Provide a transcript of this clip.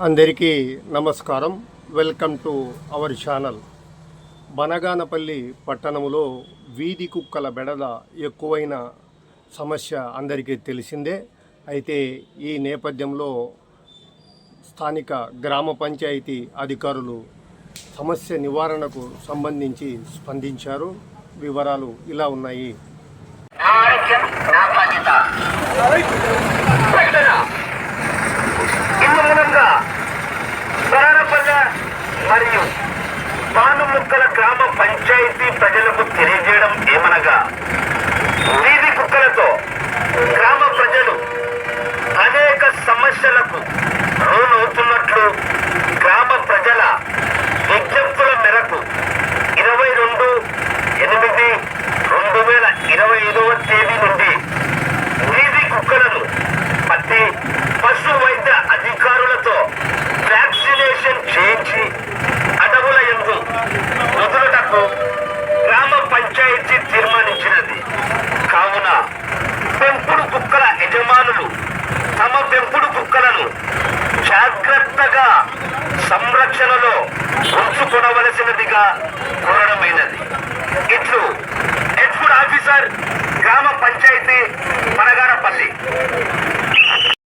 అందరికీ నమస్కారం. Welcome to our channel. Banaganapalli పట్టణంలో వీధి కుక్కల బెడద ఎక్కువైన సమస్య అందరికీ తెలిసిందే. అయితే ఈ నేపథ్యంలో స్థానిక గ్రామ పంచాయతీ అధికారులు సమస్య నివారణకు సంబంధించి స్పందించారు. వివరాలు ఇలా ఉన్నాయి. పానుముక్కల గ్రామ పంచాయతీ ప్రజలకు తెలియజేయడం ఏమనగా వీధి కుక్కలతో గ్రామ ప్రజలు అనేక సమస్యలకు లోనవుతున్నట్లు గ్రామ ప్రజల విజ్ఞప్తుల మేరకు ఇరవై రెండు ఎనిమిది రెండు వేల ఇరవై ఐదవ తేదీ నుండి జాగ్రత్తగా సంరక్షణలో ఉంచుకోవలసినదిగా కోరడమైనది. ఇట్లు హెడ్ ఆఫీసర్ గ్రామ పంచాయతీ